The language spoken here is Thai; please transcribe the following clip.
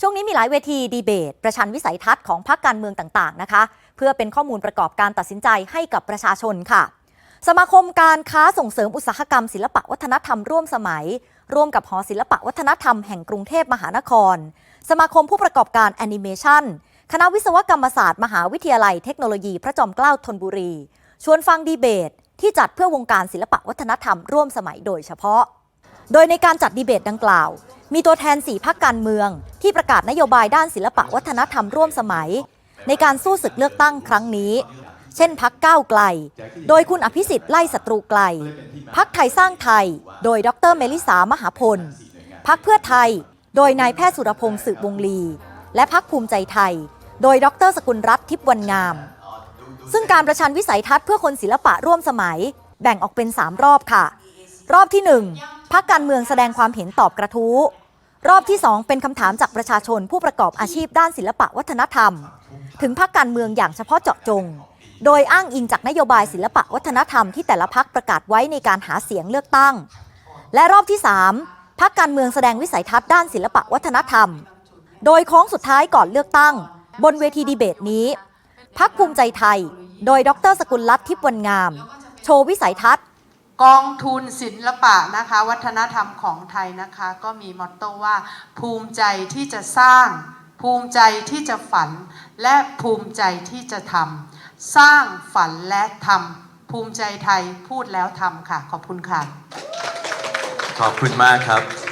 ช่วงนี้มีหลายเวทีดีเบต ประชันวิสัยทัศน์ของพรรคการเมืองต่างๆนะคะ เพื่อเป็นข้อมูลประกอบการตัดสินใจให้กับประชาชนค่ะ สมาคมการค้าส่งเสริมอุตสาหกรรม ศิลปะวัฒนธรรมร่วมสมัย ร่วมกับหอศิลปะวัฒนธรรมแห่งกรุงเทพมหานคร สมาคมผู้ประกอบการแอนิเมชันคณะวิศวกรรมศาสตร์มหาวิทยาลัยเทคโนโลยีพระจอมเกล้าธนบุรี ชวนฟังดีเบต ที่จัดเพื่อวงการศิลปะวัฒนธรรมร่วมสมัยโดยเฉพาะ โดยในการจัดดีเบตดังกล่าว มีตัวแทนสี่พักการเมือง ที่ประกาศนโยบายด้านศิลปะวัฒนธรรมร่วมสมัย ในการสู้ศึกเลือกตั้งครั้งนี้ เช่นพักก้าวไกล โดยคุณอภิสิทธิ์ไล่ศัตรูไกล พักไทยสร้างไทย โดยดรเมลิสามหาพล พักเพื่อไทย โดยนายแพทย์สุรพงศ์สืบวงลี และพักภูมิใจไทย โดยดรสกุลรัตน์ทิพวันงาม ซึ่งการประชันวิสัยทัศน์เพื่อคนศิลปะร่วมสมัย แบ่งออกเป็น 3 รอบค่ะ รอบที่ 1 พักการเมืองแสดงความเห็นตอบกระทู้ รอบที่ 2 เป็นคำถามจากประชาชนผู้ประกอบอาชีพด้านศิลปะวัฒนธรรม ถึงพักการเมืองอย่างเฉพาะเจาะจง โดยอ้างอิงจากนโยบายศิลปะวัฒนธรรมที่แต่ละพักประกาศไว้ในการหาเสียงเลือกตั้ง และรอบที่ 3พักการเมืองแสดงวิสัยทัศน์ด้านศิลปะวัฒนธรรม โดยโค้งสุดท้ายก่อนเลือกตั้ง บนเวทีดีเบตนี้พักภูมิใจไทย โดยดรสกุลรัตน์ทิพย์วันงาม โชว์วิสัยทัศน์ กองทุนศิลปะนะคะ วัฒนธรรมของไทยนะคะ ก็มีมอตโต้ว่า ภูมิใจที่จะสร้าง ภูมิใจที่จะฝัน และภูมิใจที่จะทำสร้างฝันและทำภูมิใจไทยพูดแล้วทำค่ะ ขอบคุณค่ะ ขอบคุณมากครับ